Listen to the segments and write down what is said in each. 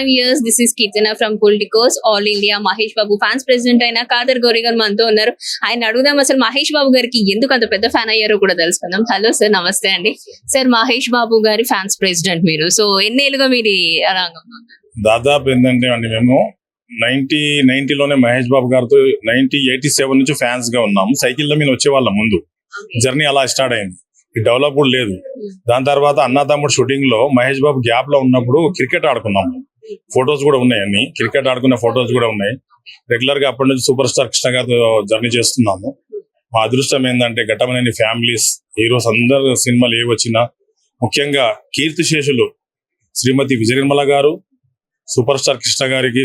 Five years this is Keerthana from Politicos all India Mahesh Babu fans president అయిన కాదర్ గౌరీ గారు మనతో ఉన్నారు. ఆయన అడుగుదాం అసలు మహేష్ బాబు గారికి ఎందుకు అంత పెద్ద ఫ్యాన్ అయ్యారో కూడా తెలుసుకుందాం. హలో సార్ నమస్తే అండి. సార్ మహేష్ బాబు గారి ఫ్యాన్స్ ప్రెసిడెంట్ మీరు. సో ఎన్నేళ్ళుగా మీరు రంగంలో? దాదాపు ఏంటంటే అండి మేము నైన్టీ నైన్టీలోనే మహేష్ బాబు గారితో నైన్టీ ఎయిటీ సెవెన్ నుంచి ఫ్యాన్స్గా ఉన్నాము. సైకిల్ మీద వచ్చేవాళ్ళం ముందు. జర్నీ అలా స్టార్ట్ అయింది. డెవలప్ కూడా లేదు. దాని తర్వాత అన్నా తమ్ముడు షూటింగ్లో మహేష్ బాబు గ్యాప్లో ఉన్నప్పుడు క్రికెట్ ఆడుకున్నాము ఫొటోస్ కూడా ఉన్నాయి అన్ని. క్రికెట్ ఆడుకున్న ఫొటోస్ కూడా ఉన్నాయి. రెగ్యులర్గా అప్పటి నుంచి సూపర్ స్టార్ కృష్ణ గారితో జర్నీ చేస్తున్నాము. మా అదృష్టం ఏంటంటే ఘటమనేని ఫ్యామిలీస్ హీరోస్ అందరు సినిమాలు ఏ వచ్చినా ముఖ్యంగా కీర్తి శేషులు శ్రీమతి విజయనిర్మల గారు సూపర్ స్టార్ కృష్ణ గారికి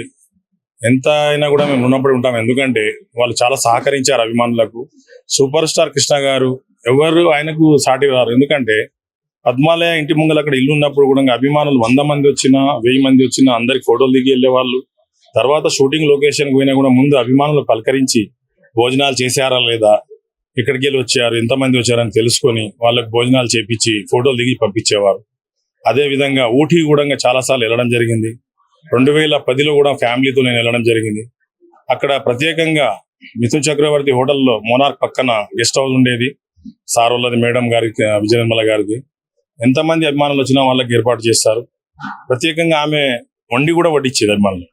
ఎంత అయినా కూడా మేము రుణపడి ఉంటాం. ఎందుకంటే వాళ్ళు చాలా సహకరించారు అభిమానులకు. సూపర్ స్టార్ కృష్ణ గారు ఎవరు ఆయనకు సాటి రారు. ఎందుకంటే పద్మాలయ ఇంటి ముంగల అక్కడ ఇల్లు ఉన్నప్పుడు కూడా అభిమానులు వంద మంది వచ్చినా వెయ్యి మంది వచ్చినా అందరికి ఫోటోలు దిగి వెళ్ళే వాళ్ళు. తర్వాత షూటింగ్ లొకేషన్ పోయినా కూడా ముందు అభిమానులు పలకరించి భోజనాలు చేశారా లేదా ఇక్కడికి వెళ్ళి వచ్చారు ఎంతమంది వచ్చారని తెలుసుకొని వాళ్ళకి భోజనాలు చేపించి ఫోటోలు దిగి పంపించేవారు. అదే విధంగా ఊటీ కూడా చాలా సార్లు వెళ్ళడం జరిగింది. రెండు వేల పదిలో కూడా ఫ్యామిలీతో నేను వెళ్ళడం జరిగింది. అక్కడ ప్రత్యేకంగా మిథున్ చక్రవర్తి హోటల్లో మోనార్క్ పక్కన గెస్ట్ హౌస్ ఉండేది. సార్ వాళ్ళది మేడం గారికి విజయనిర్మల గారికి ఎంతమంది అభిమానులు వచ్చినా వాళ్ళకి ఏర్పాటు చేస్తారు. ప్రత్యేకంగా ఆమె వండి కూడా వడ్డించేది అభిమానులు.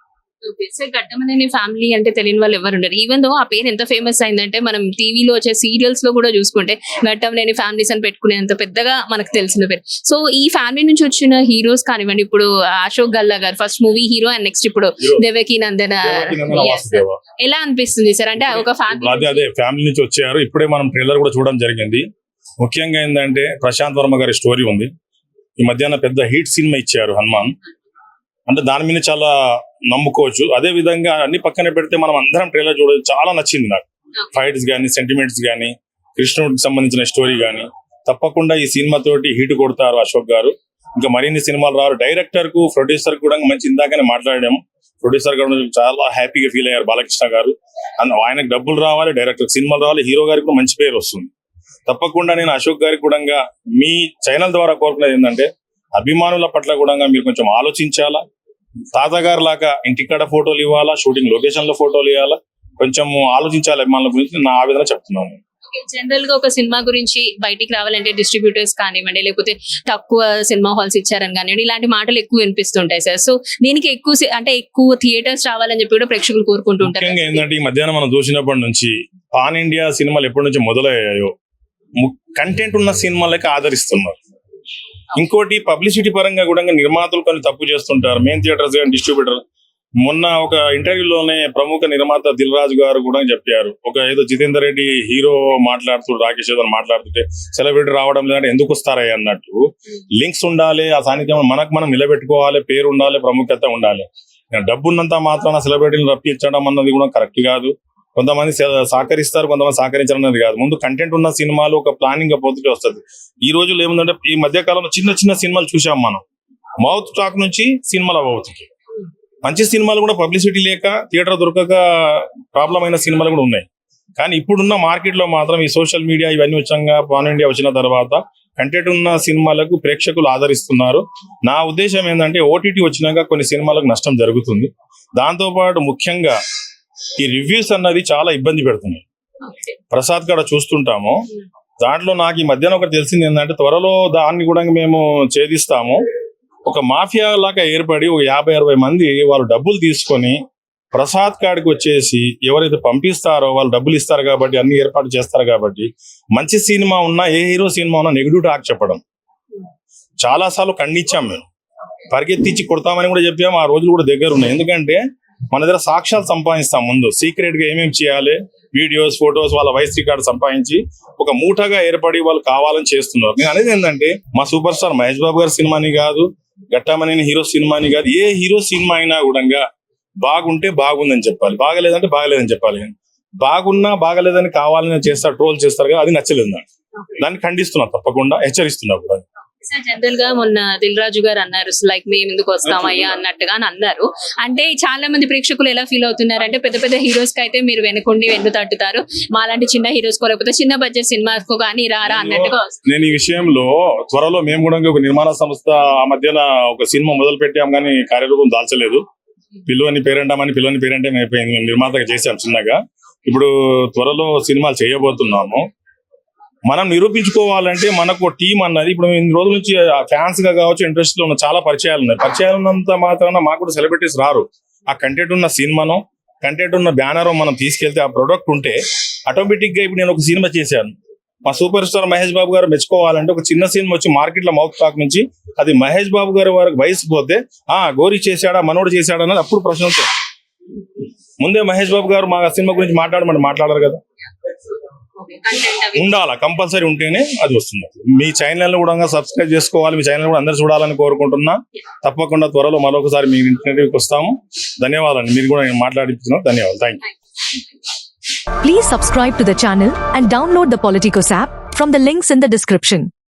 ఫ్యామిలీ అంటే తెలియని వాళ్ళు ఎవరు ఉండరు. ఈవెన్ దో ఆ పేరు ఎంత ఫేమస్ అయిందంటే మనం టీవీలో వచ్చే సీరియల్స్లో కూడా చూసుకుంటే ఘట్టమనేని ఫ్యామిలీస్ అని పెట్టుకునేంత పెద్దగా మనకు తెలిసిన పేరు. సో ఈ ఫ్యామిలీ నుంచి వచ్చిన హీరోస్ కానివ్వండి ఇప్పుడు Ashok Galla garu first movie hero and next ఇప్పుడు. దేవకి నందన. ఎలా అనిపిస్తుంది సార్ అంటే ఒక ఫ్యామిలీ అదే ఫ్యామిలీ నుంచి వచ్చారు. ఇప్పుడే మనం ట్రైలర్ కూడా చూడడం జరిగింది. ముఖ్యంగా ఏంటంటే ప్రశాంత్ వర్మ గారి స్టోరీ ఉంది. ఈ మధ్యాహ్న పెద్ద హిట్ సినిమా ఇచ్చారు హనుమాన్. అంటే దాని మీద చాలా నమ్ముకోవచ్చు. అదే విధంగా అన్ని పక్కనే పెడితే మనం అందరం ట్రైలర్ చూడవచ్చు చాలా నచ్చింది నాకు. ఫైట్స్ గానీ సెంటిమెంట్స్ గానీ కృష్ణుడికి సంబంధించిన స్టోరీ గానీ తప్పకుండా ఈ సినిమా తోటి హిట్ కొడతారు అశోక్ గారు. ఇంకా మరిన్ని సినిమాలు రారు. డైరెక్టర్కు ప్రొడ్యూసర్ కూడా మంచి ఇందాకనే మాట్లాడాము. ప్రొడ్యూసర్ గారు చాలా హ్యాపీగా ఫీల్ అయ్యారు బాలకృష్ణ గారు. ఆయనకు డబ్బులు రావాలి డైరెక్టర్ సినిమాలు రావాలి హీరో గారికి కూడా మంచి పేరు వస్తుంది. తప్పకుండా నేను అశోక్ గారికి కూడా మీ ఛానల్ ద్వారా కోరుకునేది ఏంటంటే అభిమానుల పట్ల కూడా మీరు కొంచెం ఆలోచించాలా? తాతగారు లాగా ఇంటికాడ ఫోటోలు ఇవ్వాలా? షూటింగ్ లొకేషన్లో ఫోటోలు ఇవ్వాలా? కొంచెం ఆలోచించాలి అభిమానుల గురించి? నా ఆవేదన చెప్తున్నాను. జనరల్గా ఒక సినిమా గురించి బయటికి రావాలంటే డిస్ట్రిబ్యూటర్స్ కానివ్వండి లేకపోతే తక్కువ సినిమా హాల్స్ ఇచ్చారని కానివ్వండి ఇలాంటి మాటలు ఎక్కువ వినిపిస్తుంటాయి సార్. సో దీనికి ఎక్కువ అంటే ఎక్కువ థియేటర్స్ రావాలని చెప్పి కూడా ప్రేక్షకులు కోరుకుంటుంటారు ఏంటంటే ఈ మధ్యాహ్నం మనం చూసినప్పటి నుంచి పాన్ ఇండియా సినిమాలు ఎప్పటి నుంచి మొదలయ్యాయో కంటెంట్ ఉన్న సినిమాలకి ఆదరిస్తున్నారు. ఇంకోటి పబ్లిసిటీ పరంగా కూడా నిర్మాతలు కొన్ని తప్పు చేస్తుంటారు. మెయిన్ థియేటర్స్ కానీ డిస్ట్రిబ్యూటర్ మొన్న ఒక ఇంటర్వ్యూలోనే ప్రముఖ నిర్మాత దిల్ రాజు గారు కూడా చెప్పారు. ఒక ఏదో జితేందర్ రెడ్డి హీరో మాట్లాడుతూ రాకేష్ ఏదో మాట్లాడుతుంటే సెలబ్రిటీ రావడం లేదంటే ఎందుకు వస్తారయ్య అన్నట్టు. లింక్స్ ఉండాలి ఆ సాన్నిధ్యం మనకు మనం నిలబెట్టుకోవాలి పేరు ఉండాలి ప్రాముఖ్యత ఉండాలి. డబ్బున్నంత మాత్రాన సెలబ్రిటీని రప్పించడం అన్నది కూడా కరెక్ట్ కాదు. కొంతమంది సహకరిస్తారు కొంతమంది సహకరించడం అనేది కాదు. ముందు కంటెంట్ ఉన్న సినిమాలు ఒక ప్లానింగ్ పోతుంటే వస్తుంది. ఈ రోజుల్లో ఏముందంటే ఈ మధ్య కాలంలో చిన్న చిన్న సినిమాలు చూసాం మనం. మౌత్ టాక్ నుంచి సినిమాలు అవుతుంది మంచి సినిమాలు కూడా పబ్లిసిటీ లేక థియేటర్ దొరకక ప్రాబ్లం అయిన సినిమాలు కూడా ఉన్నాయి. కానీ ఇప్పుడున్న మార్కెట్లో మాత్రం ఈ సోషల్ మీడియా ఇవన్నీ వచ్చాక పాన్ ఇండియా వచ్చిన తర్వాత కంటెంట్ ఉన్న సినిమాలకు ప్రేక్షకులు ఆదరిస్తున్నారు. నా ఉద్దేశం ఏంటంటే ఓటీటీ వచ్చినాక కొన్ని సినిమాలకు నష్టం జరుగుతుంది. దాంతో పాటు ముఖ్యంగా ఈ రివ్యూస్ అన్నది చాలా ఇబ్బంది పెడుతున్నాయి. ప్రసాద్ కాడ చూస్తుంటాము. దాంట్లో నాకు ఈ మధ్యాహ్నం ఒకటి తెలిసింది ఏంటంటే త్వరలో దాన్ని కూడా మేము ఛేదిస్తాము. ఒక మాఫియా లాగా ఏర్పడి ఒక యాభై అరవై మంది వాళ్ళు డబ్బులు తీసుకొని ప్రసాద్ కాడికి వచ్చేసి ఎవరైతే పంపిస్తారో వాళ్ళు డబ్బులు ఇస్తారు కాబట్టి అన్ని ఏర్పాటు చేస్తారు కాబట్టి మంచి సినిమా ఉన్నా ఏ హీరో సినిమా ఉన్నా నెగిటివ్ టాక్ చెప్పడం. చాలా సార్లు ఖండించాం మేము. పరిగెత్తించి కొడతామని కూడా చెప్పాము ఆ రోజులు కూడా దగ్గర ఉన్నాయి ఎందుకంటే మన దగ్గర సాక్ష్యాలు సంపాదిస్తాం ముందు. సీక్రెట్గా ఏమేమి చేయాలి? వీడియోస్ ఫొటోస్ వాళ్ళ వయసు రికార్డు సంపాదించి ఒక మూటగా ఏర్పడి వాళ్ళు కావాలని చేస్తున్నారు. నేను అనేది ఏంటంటే మా సూపర్ స్టార్ మహేష్ బాబు గారి సినిమాని కాదు గట్టమనేని హీరో సినిమాని కాదు ఏ హీరో సినిమా అయినా కూడా బాగుంటే బాగుందని చెప్పాలి. బాగలేదంటే బాగలేదని చెప్పాలి బాగున్నా బాగలేదని కావాలని చేస్తారు ట్రోల్ చేస్తారు కదా అది నచ్చలేదు దాన్ని ఖండిస్తున్నా తప్పకుండా హెచ్చరిస్తున్నా కూడా. జనరల్గా మొన్న దిల్ రాజు గారు అన్నారు లైక్ మేము ఎందుకు వస్తామయ్యా అన్నట్టుగా అని అన్నారు. అంటే చాలా మంది ప్రేక్షకులు ఎలా ఫీల్ అవుతున్నారు అంటే పెద్ద పెద్ద హీరోస్కి అయితే మీరు వెనుకుండి వెన్ను తట్టుతారు మాలాంటి చిన్న హీరోస్కు లేకపోతే చిన్న బడ్జెట్ సినిమాకు కానీ రారా అన్నట్టుగా. నేను ఈ విషయంలో త్వరలో మేము కూడా ఒక నిర్మాణ సంస్థ ఆ మధ్యన ఒక సినిమా మొదలు పెట్టాం కానీ కార్యరూపం దాల్చలేదు. పిల్లని పేరంటామని పిల్లని పేరంటం మేము నిర్మాతగా చేసాం చిన్నగా. ఇప్పుడు త్వరలో సినిమాలు చేయబోతున్నాము. మనం నిరూపించుకోవాలంటే మనకు టీం అన్నది. ఇప్పుడు ఇన్ని రోజుల నుంచి ఫ్యాన్స్గా కావచ్చు ఇంట్రెస్ట్లో ఉన్న చాలా పరిచయాలు ఉన్నాయి. పరిచయాలు ఉన్నంత మాత్రాన మాకు కూడా సెలబ్రిటీస్ రారు. ఆ కంటెంట్ ఉన్న సినిమాను కంటెంట్ ఉన్న బ్యానర్ మనం తీసుకెళ్తే ఆ ప్రొడక్ట్ ఉంటే ఆటోమేటిక్గా ఇప్పుడు నేను ఒక సినిమా చేశాను. మా సూపర్ స్టార్ మహేష్ బాబు గారు మెచ్చుకోవాలంటే ఒక చిన్న సినిమా వచ్చి మార్కెట్లో మౌత్ టాక్ నుంచి అది మహేష్ బాబు గారి వారికి వయసు పోతే ఆ గోరి చేశాడా మనోడు చేశాడా అన్నది అప్పుడు ప్రశ్న ముందే మహేష్ బాబు గారు మా సినిమా గురించి మాట్లాడమని మాట్లాడరు కదా. ఉండాలా? కంపల్సరీ ఉంటేనే అది వస్తుంది. మీ ఛానల్ కూడా సబ్స్క్రైబ్ చేసుకోవాలి. మీ ఛానల్ కూడా అందరు చూడాలని కోరుకుంటున్నా. తప్పకుండా త్వరలో మరొకసారి మీ ఇంటర్వ్యూకి వస్తాము. ధన్యవాదాలు. మీరు కూడా మాట్లాడించిన ధన్యవాదాలు. Thank you Please subscribe to the channel and download the Politicos app from the links in the description.